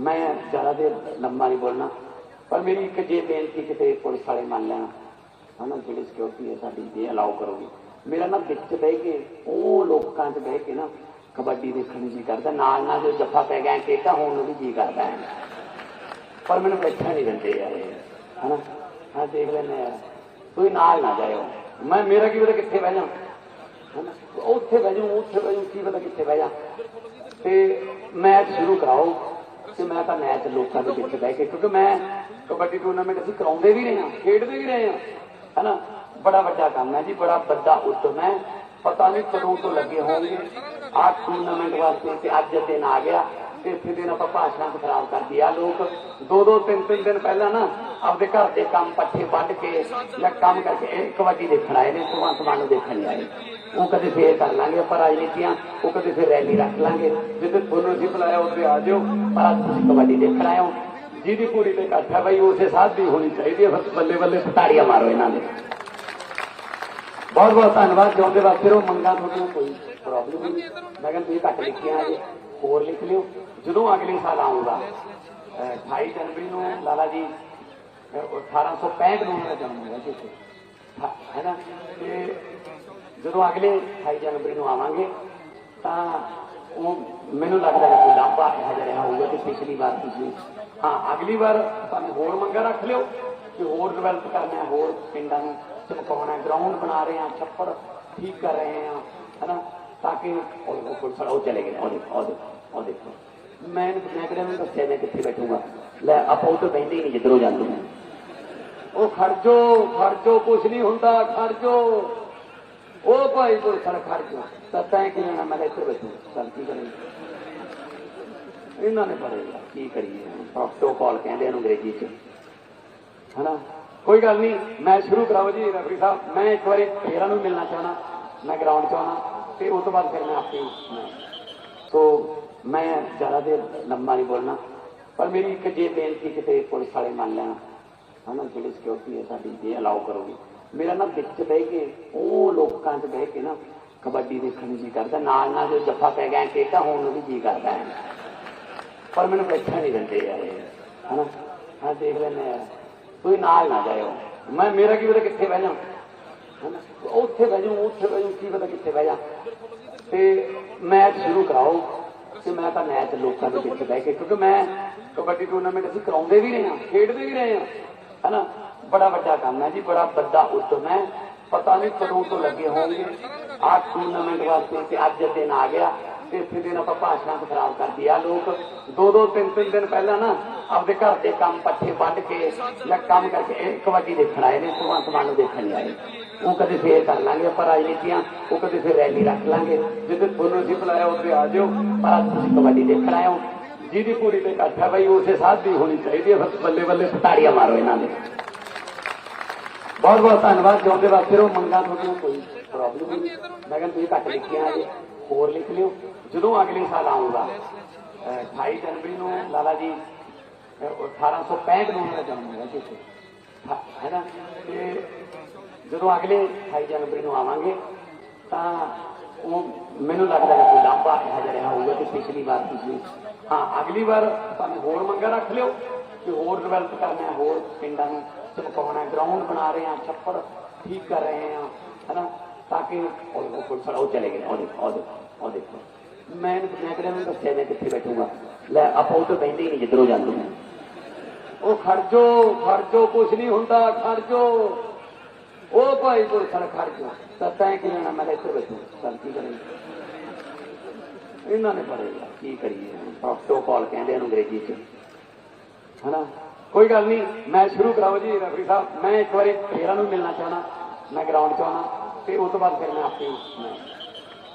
ਮੈਂ ਜ਼ਿਆਦਾ ਦੇਰ ਲੰਮਾ ਨਹੀਂ ਬੋਲਣਾ ਪਰ ਮੇਰੀ ਇੱਕ ਜੇ ਬੇਨਤੀ ਕਿਤੇ ਪੁਲਿਸ ਵਾਲੇ ਮੰਨ ਲੈਣ ਹਨਾ ਜਿਹੜੀ ਸਿਕਿਉਰਿਟੀ ਹੈ ਸਾਡੀ ਜੇ ਅਲਾਉ ਕਰੋਗੇ। ਮੇਰਾ ਨਾ ਵਿੱਚ ਬਹਿ ਕੇ ਉਹ ਲੋਕਾਂ 'ਚ ਬਹਿ ਕੇ ਨਾ ਕਬੱਡੀ ਦੇਖਣ ਨੂੰ ਜੀ ਕਰਦਾ ਨਾਲ ਨਾਲ ਜੋ ਜੱਫਾ ਪੈ ਗਿਆ ਕੇਕਾ ਹੋਣ ਨੂੰ ਵੀ ਜੀ ਕਰਦਾ ਹੈ। ਪਰ ਮੈਨੂੰ ਬੈਠਾ ਨਹੀਂ ਦਿੰਦੇ ਯਾਰ ਇਹ, ਹਨਾ। ਹਾਂ ਦੇਖ ਲੈਨੇ ਯਾਰ ਤੁਸੀਂ ਨਾਲ ਨਾ ਜਾਇਓ। ਮੈਂ ਮੇਰਾ ਕੀ ਪਤਾ ਕਿੱਥੇ ਬਹਿ ਜਾ ਉੱਥੇ ਬਹਿ ਜਾਊਂ ਉੱਥੇ ਬਹਿ ਜਾਊਂ ਕੀ ਪਤਾ ਕਿੱਥੇ ਬਹਿ ਜਾ। ਤੇ ਮੈਚ ਸ਼ੁਰੂ ਕਰਾਓ। ਤੇ ਮੈਂ ਤਾਂ ਮੈਚ ਲੋਕਾਂ ਦੇ ਵਿੱਚ ਬਹਿ ਕੇ, ਕਿਉਂਕਿ ਮੈਂ ਕਬੱਡੀ ਟੂਰਨਾਮੈਂਟ ਅਸੀਂ ਕਰਾਉਂਦੇ ਵੀ ਰਹੇ ਹਾਂ, ਖੇਡਦੇ ਵੀ ਰਹੇ ਹਾਂ, ਹਨਾ? ਬੜਾ ਵੱਡਾ ਕੰਮ ਹੈ ਜੀ, ਬੜਾ ਵੱਡਾ ਉਦਮ ਹੈ। ਪਤਾ ਨਹੀਂ ਕਦੋਂ ਤੋਂ ਲੱਗੇ ਹੋਣਗੇ। ਆਹ ਟੂਰਨਾਮੈਂਟ ਵਾਸਤੇ ਤੇ ਅੱਜ ਦਿਨ ਆ ਗਿਆ। ਇਸੇ ਦਿਨ ਆਪਾਂ ਭਾਸ਼ਣਾਂ ਖਰਾਬ ਕਰਦੀ ਆ। ਲੋਕ ਦੋ ਦੋ, ਤਿੰਨ ਤਿੰਨ ਦਿਨ ਪਹਿਲਾਂ ਨਾ ਆਪਦੇ ਘਰ ਦੇ ਕੰਮ ਪੱਠੇ ਵੱਢ ਕੇ ਜਾਂ ਕੰਮ ਕਰਕੇ ਕਬੱਡੀ ਦੇਖਣ ਆਏ ਨੇ, ਭਗਵੰਤ ਮਾਨ ਨੂੰ ਦੇਖਣ ਆਏ। ਉਹ ਕਦੇ ਫੇਰ ਕਰ ਲਾਂਗੇ ਆਪਾਂ ਰਾਜਨੀਤੀਆਂ, ਉਹ ਕਦੇ ਫੇਰ ਰੈਲੀ ਰੱਖ ਲਾਂਗੇ। ਜਿੱਥੇ ਤੁਹਾਨੂੰ ਅਸੀਂ ਬੁਲਾਇਆ, ਉੱਥੇ ਆ ਜਾਓ ਪਰ ਅੱਜ ਤੁਸੀਂ ਕਬੱਡੀ ਦੇਖਣ ਆਏ ਹੋ। ਜਿਹਦੀ ਪੂਰੀ ਤੇ ਇਕੱਠ ਹੈ ਬਈ ਉਸੇ ਸਾਧ ਦੀ ਹੋਣੀ ਚਾਹੀਦੀ ਹੈ। ਫਿਰ ਬੱਲੇ ਬੱਲੇ ਪਟਾੜੀਆਂ ਮਾਰੋ ਇਹਨਾਂ ਦੇ। ਬਹੁਤ ਬਹੁਤ ਧੰਨਵਾਦ, ਜਿਉਂਦੇ ਵਾਸਤੇ ਰਹੋ। ਮੰਗਾ ਤੁਹਾਨੂੰ ਕੋਈ ਪ੍ਰੋਬਲਮ ਨਹੀਂ। ਮੈਂ ਕਹਿੰਦਾ ਤੁਸੀਂ ਘੱਟ ਲਿਖਿਆ ਜੀ ਹੋਰ ਲਿਖ ਲਿਓ। ਜਦੋਂ ਅਗਲੇ ਸਾਲ ਆਉਂਗਾ ਅਹ 28 ਜਨਵਰੀ ਨੂੰ ਲਾਲਾ ਜੀ ਅਹ 1865 ਨੂੰ ਦਾ ਜਨਮ ਹੋਇਆ ਜੀ ਹੈ ਨਾ? ਤੇ ਜਦੋਂ ਅਗਲੇ 28 ਜਨਵਰੀ ਨੂੰ ਆਵਾਂਗੇ ਤਾਂ ਉਹ ਮੈਨੂੰ ਲੱਗਦਾ ਕਿ ਕੋਈ ਲਾਂਭਾ ਇਹੋ ਰਿਹਾ ਹੋਊਗਾ ਕਿ ਪਿਛਲੀ ਵਾਰ ਤੁਸੀਂ ਹਾਂ ਅਗਲੀ ਵਾਰ ਤੁਹਾਨੂੰ ਹੋਰ ਮੰਗਾ ਰੱਖ ਲਿਓ ਕਿ ਹੋਰ ਡਿਵੈਲਪ ਕਰਨਾ ਹੋਰ ਪਿੰਡਾਂ ਨੂੰ ਚਮਕਾਉਣਾ ਗਰਾਊਂਡ ਬਣਾ ਰਹੇ ਹਾਂ ਛੱਪੜ ਠੀਕ ਕਰ ਰਹੇ ਹਾਂ ਹਨਾ ਤਾਂ ਕਿ ਉਹ ਉਹ ਕੋਈ ਸਾਡਾ ਉਹ ਚਲੇ ਗਏ ਨੇ, ਉਹ ਉਹ ਦੇਖੋ ਉਹ ਦੇਖੋ। ਮੈਂ ਮੈਂ ਕਿਹੜਾ ਨੂੰ ਦੱਸਿਆ ਮੈਂ ਕਿੱਥੇ ਬੈਠੂਗਾ। ਲੈ, ਆਪਾਂ ਉਹ ਤੋਂ ਬੈਠੇ ਹੀ ਨਹੀਂ, ਜਿੱਧਰੋਂ ਜਾਂਦੇ ਨੇ। ਉਹ ਖਰਜੋ ਖਰਜੋ ਕੁਛ ਨਹੀਂ ਹੁੰਦਾ ਖਰਜੋ ਉਹ ਭਾਈ ਕੋਲ ਸੜ ਖਰਜੋ ਤਾਂ ਤੈਂ ਕਿ ਲੈਣਾ, ਮੈਂ ਇੱਥੇ ਬੈਠੂ। ਚੱਲ ਕੀ ਕਰੀਏ? ਇਹਨਾਂ ਨੇ ਪੜੇਗਾ ਕੀ ਕਰੀਏ? ਪ੍ਰੋਟੋਕਾਲ ਕਹਿੰਦੇ ਇਹਨੂੰ ਅੰਗਰੇਜ਼ੀ ਚ। ਹਨਾ? ਕੋਈ ਗੱਲ ਨਹੀਂ, ਮੈਂ ਸ਼ੁਰੂ ਕਰਾਓ ਜੀ, ਰਫਰੀ ਸਾਹਿਬ। ਮੈਂ ਇੱਕ ਵਾਰੀ ਫੇਰਾਂ ਨੂੰ ਮਿਲਣਾ ਚਾਹਣਾ, ਮੈਂ ਗਰਾਊਂਡ ਚ ਆਉਣਾ, ਤੇ ਉਸ ਤੋਂ ਬਾਅਦ ਫਿਰ ਮੈਂ ਆਪੇ ਸੋ ਮੈਂ ਜ਼ਿਆਦਾ ਦੇਰ ਲੰਮਾ ਨਹੀਂ ਬੋਲਣਾ, ਪਰ ਮੇਰੀ ਇੱਕ ਜੇ ਬੇਨਤੀ ਕਿਤੇ ਪੁਲਿਸ ਵਾਲੇ ਮੰਨ ਲੈਣ, ਹਨਾ, ਜਿਹੜੀ ਸਿਕਿਉਰਿਟੀ ਹੈ ਸਾਡੀ ਜੇ ਅਲਾਉ ਕਰੋਗੇ। ਮੇਰਾ ਨਾ ਵਿੱਚ ਬਹਿ ਕੇ, ਉਹ ਲੋਕਾਂ 'ਚ ਬਹਿ ਕੇ ਨਾ ਕਬੱਡੀ ਦੇਖਣ ਨੂੰ ਜੀ ਕਰਦਾ ਨਾਲ ਨਾਲ ਜੋ ਜੱਫਾ ਪੈ ਗਿਆ ਕੇਕਾ ਹੋਣ ਨੂੰ ਵੀ ਜੀ ਕਰਦਾ ਹੈ। ਪਰ ਮੈਨੂੰ ਬੈਠਾ ਨਹੀਂ ਦਿੰਦੇ ਯਾਰ ਹਨਾ। ਹਾਂ ਦੇਖ ਲੈਨੇ ਯਾਰ ਤੁਸੀਂ ਨਾਲ ਨਾ ਜਾਇਓ। ਮੈਂ, ਮੇਰਾ ਕੀ ਪਤਾ ਕਿੱਥੇ ਬਹਿ ਜਾ ਉੱਥੇ ਬਹਿ ਜਾਊਂ, ਉੱਥੇ ਬਹਿ ਜਾਊਂ, ਕੀ ਪਤਾ ਕਿੱਥੇ ਬਹਿ ਜਾ ਤੇ ਮੈਚ ਸ਼ੁਰੂ ਕਰਾਓ। ਤੇ ਮੈਂ ਤਾਂ ਮੈਚ ਲੋਕਾਂ ਦੇ ਵਿੱਚ ਬਹਿ ਕੇ, ਕਿਉਂਕਿ ਮੈਂ ਕਬੱਡੀ ਟੂਰਨਾਮੈਂਟ ਅਸੀਂ ਕਰਾਉਂਦੇ ਵੀ ਰਹੇ ਹਾਂ, ਖੇਡਦੇ ਵੀ ਰਹੇ ਹਾਂ, ਹਨਾ? ਬੜਾ ਵੱਡਾ ਕੰਮ ਹੈ ਜੀ, ਬੜਾ ਵੱਡਾ ਉਦਮ ਹੈ। ਪਤਾ ਨਹੀਂ ਕਦੋਂ ਤੋਂ ਲੱਗੇ ਹੋਣਗੇ। ਆਹ ਟੂਰਨਾਮੈਂਟ ਵਾਸਤੇ ਤੇ ਅੱਜ ਦਿਨ ਆ ਗਿਆ। ਇਸੇ ਦਿਨ ਆਪਾਂ ਭਾਸ਼ਣਾਂ ਖਰਾਬ ਕਰਦੀ ਆ। ਲੋਕ ਦੋ ਦੋ, ਤਿੰਨ ਤਿੰਨ ਦਿਨ ਪਹਿਲਾਂ ਨਾ ਆਪਦੇ ਘਰ ਦੇ ਕੰਮ ਪੱਠੇ ਵੱਢ ਕੇ ਜਾਂ ਕੰਮ ਕਰਕੇ ਕਬੱਡੀ ਦੇਖਣ ਆਏ ਨੇ ਭਗਵੰਤ ਮਾਨ ਨੂੰ ਦੇਖਣ ਨਹੀਂ ਆਏ। ਉਹ ਕਦੇ ਫੇਰ ਕਰ ਲਾਂਗੇ ਆਪਾਂ ਰਾਜਨੀਤੀਆਂ, ਉਹ ਕਦੇ ਫੇਰ ਰੈਲੀ ਰੱਖ ਲਾਂਗੇ। ਜਿੱਥੇ ਤੁਹਾਨੂੰ ਅਸੀਂ ਬੁਲਾਇਆ, ਉੱਥੇ ਆ ਜਾਓ ਪਰ ਅੱਜ ਤੁਸੀਂ ਕਬੱਡੀ ਦੇਖਣ ਆਏ ਹੋ। ਜਿਹਦੀ ਪੂਰੀ ਤੇ ਇਕੱਠ ਹੈ ਬਈ, ਉਸੇ ਸਾਧ ਦੀ ਹੋਣੀ ਚਾਹੀਦੀ ਹੈ ਫਿਰ ਬੱਲੇ ਬੱਲੇ ਪਟਾੜੀਆਂ ਮਾਰੋ ਇਹਨਾਂ ਦੇ। ਬਹੁਤ ਬਹੁਤ ਧੰਨਵਾਦ, ਜਿਉਂਦੇ ਵਾਸਤੇ ਰਹੋ। ਮੰਗਾ ਤੁਹਾਨੂੰ ਕੋਈ ਪ੍ਰੋਬਲਮ ਨਹੀਂ। ਮੈਂ ਕਹਿੰਦਾ ਤੁਸੀਂ ਘੱਟ ਲਿਖਿਆ ਜੀ, ਹੋਰ ਲਿਖ ਲਿਓ। ਜਦੋਂ ਅਗਲੇ ਸਾਲ ਆਉਂਗਾ ਅਹ 28 ਜਨਵਰੀ ਨੂੰ ਲਾਲਾ ਜੀ, ਅਹ 1865 ਨੂੰ ਉਹਨਾਂ ਦਾ ਜਨਮ ਹੋਇਆ ਜੀ ਹੈ ਨਾ? ਤੇ ਜਦੋਂ ਅਗਲੇ 28 ਜਨਵਰੀ ਨੂੰ ਆਵਾਂਗੇ, ਤਾਂ ਉਹ ਮੈਨੂੰ ਲੱਗਦਾ ਹੈ ਕੋਈ ਲਾਂਭਾ ਇਹੋ ਜਿਹਾ ਰਿਹਾ ਹੋਊਗਾ ਤੇ ਪਿਛਲੀ ਵਾਰ ਤੁਸੀਂ ਹਾਂ, ਅਗਲੀ ਵਾਰ ਤੁਹਾਨੂੰ ਹੋਰ ਮੰਗਾ ਰੱਖ ਲਿਓ ਕਿ ਹੋਰ ਡਿਵੈਲਪ ਕਰਨਾ ਹੋਰ ਪਿੰਡਾਂ ਨੂੰ ਚਮਕਾਉਣਾ ਗਰਾਊਂਡ ਬਣਾ ਰਹੇ ਹਾਂ, ਛੱਪੜ ਠੀਕ ਕਰ ਰਹੇ ਹਾਂ ਹਨਾ ਤਾਂ ਕਿ ਉਹ ਉਹ ਕੋਈ ਸਾਡਾ ਉਹ ਚਲੇ ਗਏ ਉਹ ਦੇਖੋ ਉਹ ਦੇਖੋ ਉਹ ਦੇਖੋ। ਮੈਂ ਮੈਂ ਕਿਹੜਾ ਨੂੰ ਦੱਸਿਆ ਮੈਂ ਕਿੱਥੇ ਬੈਠੂਗਾ। ਲੈ, ਆਪਾਂ ਉਹ ਤੋਂ ਬੈਠੇ ਹੀ ਨਹੀਂ ਜਿੱਧਰੋਂ ਜਾਂਦੇ। ਨੇ ਉਹ ਖਰਜੋ ਖਰਜੋ ਕੁਛ ਨਹੀਂ ਹੁੰਦਾ ਖਰਜੋ ਉਹ ਭਾਈ ਕੋਲ ਸੜ ਖਰਜੋ ਤਾਂ ਤੈਂ ਕਿ ਲੈਣਾ, ਮੈਂ ਇੱਥੇ ਬੈਠੂ। ਚੱਲ, ਕੀ ਕਰੀਏ? ਇਹਨਾਂ ਨੇ ਪੜੇਗਾ ਕੀ ਕਰੀਏ? ਪ੍ਰੋਟੋਕਾਲ ਕਹਿੰਦੇ ਇਹਨੂੰ ਅੰਗਰੇਜ਼ੀ ਚ। ਹਨਾ? ਕੋਈ ਗੱਲ ਨਹੀਂ, ਮੈਂ ਸ਼ੁਰੂ ਕਰਾਓ ਜੀ ਰਫਰੀ ਸਾਹਿਬ। ਮੈਂ ਇੱਕ ਵਾਰੀ ਫੇਰਾਂ ਨੂੰ ਮਿਲਣਾ ਚਾਹਣਾ ਮੈਂ ਗਰਾਊਂਡ ਚ ਆਉਣਾ, ਤੇ ਉਸ ਤੋਂ ਬਾਅਦ ਫਿਰ ਮੈਂ ਆਪੇ ਮੈਂ